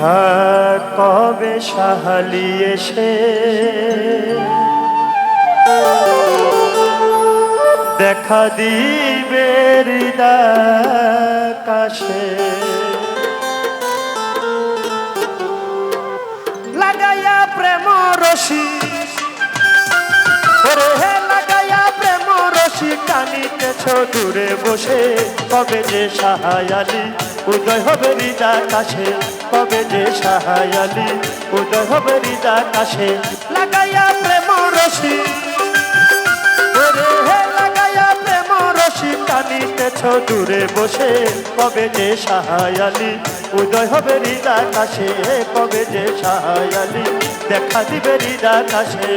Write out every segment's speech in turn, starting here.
হ্যাঁ কবে শাহালি এসে? দেখা দিবে কাশে লাগাইয়া প্রেম ওরে হে, লাগাইয়া প্রেম রশি টানিতেছ দূরে বসে। কবে যে সাহায়ালি, উদয় হবে হৃদা কাশে কবে যে সাহায়ালি, উদয় হবে হৃদা কাশে লাগাইয়া প্রেম রশি টানিতেছ দূরে বসে। কবে যে সাহায়ালি, উদয় হবে হৃদা কাশে কবে যে সাহায়ালি, দেখা দিবে হৃদা কাশে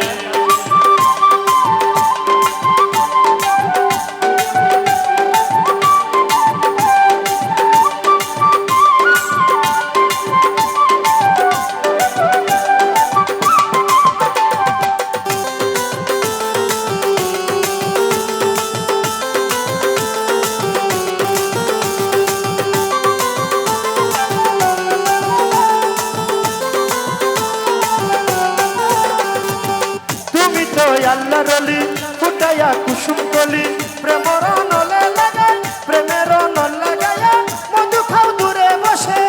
তো আল্লাহ রলি ফুটাইয়া কুসুম কলি। প্রেমর নলে লাগাই প্রেমের নল লাগাইয়া মধু খাও দূরে বসে।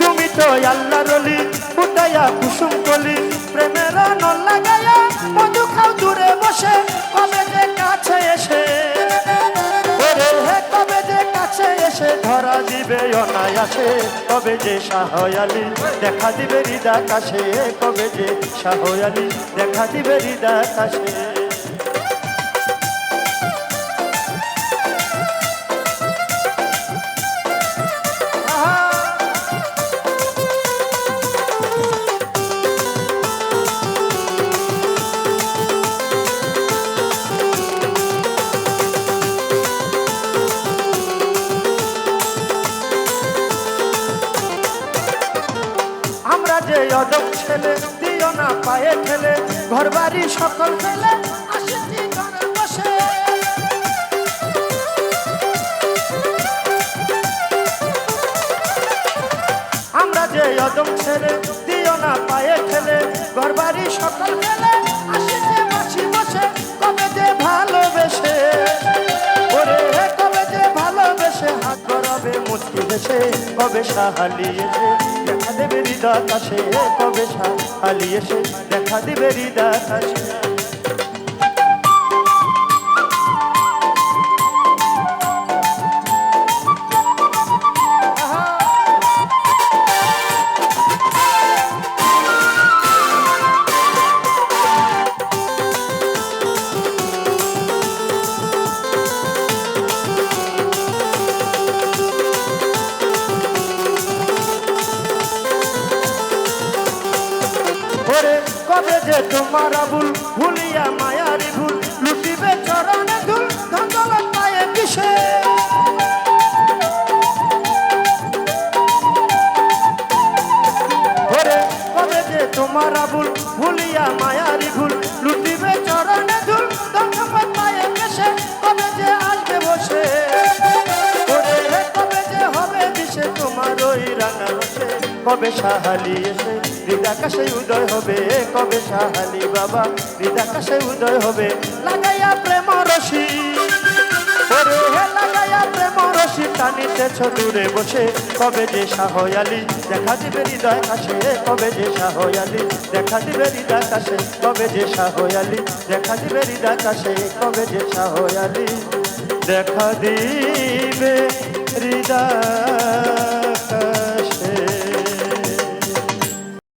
তুমি তো আল্লাহ রলি ফুটাইয়া কুসুম কলি, প্রেমের অনায়াসে কবে যে সাহয়ালি দেখা দিবে হৃদা কাশে, কবে যে সাহয়ালি দেখা দিবে হৃদা কাছে অদক ছেলে, দিও না পায়ে ঠেলে। ঘর বাড়ি সকল ফেলে আমরা যে অদম ছেলে, দিও না পায়ে ঠেলে। ঘর বাড়ি সকল ফেলে আসেছে কবে সাহালি এসে? দেখা দেবে হৃদয় কাছে কবে সাহালি এসে? দেখা দেবে হৃদয় কাছে। যে তোমার আবুল, ভুলিয়া মায়ারি ভুল, লুটিবে চরণে ধুল ধন্দলত পায়ে পিছে ওরে, কবে যে তোমার আবুল, ভুলিয়া মায়ারি ভুল, লুটিবে চরণে ধুল ধন্দলত পায়ে পিছে কবে যে আসবে বসে। কবে যে হবে দিশে তোমার ওই রাঙা রসে, কবে সাহালি এসে হৃদাকাশে উদয় হবে কবে সাহালি বাবা? হৃদাকাশে উদয় হবে, লাগাইয়া প্রেম রশি। ওরে হে লাগাইয়া প্রেম রশি টানিতেছ দূরে বসে, কবে যে সাহয়ালি দেখা দিবে হৃদয় কাছে কবে যে সাহয়ালি দেখা দিবে হৃদয় কাছে, কবে যে সাহয়ালি দেখা দিবে হৃদয় কাছে কবে যে সাহয়ালি দেখা দিবে হৃদয়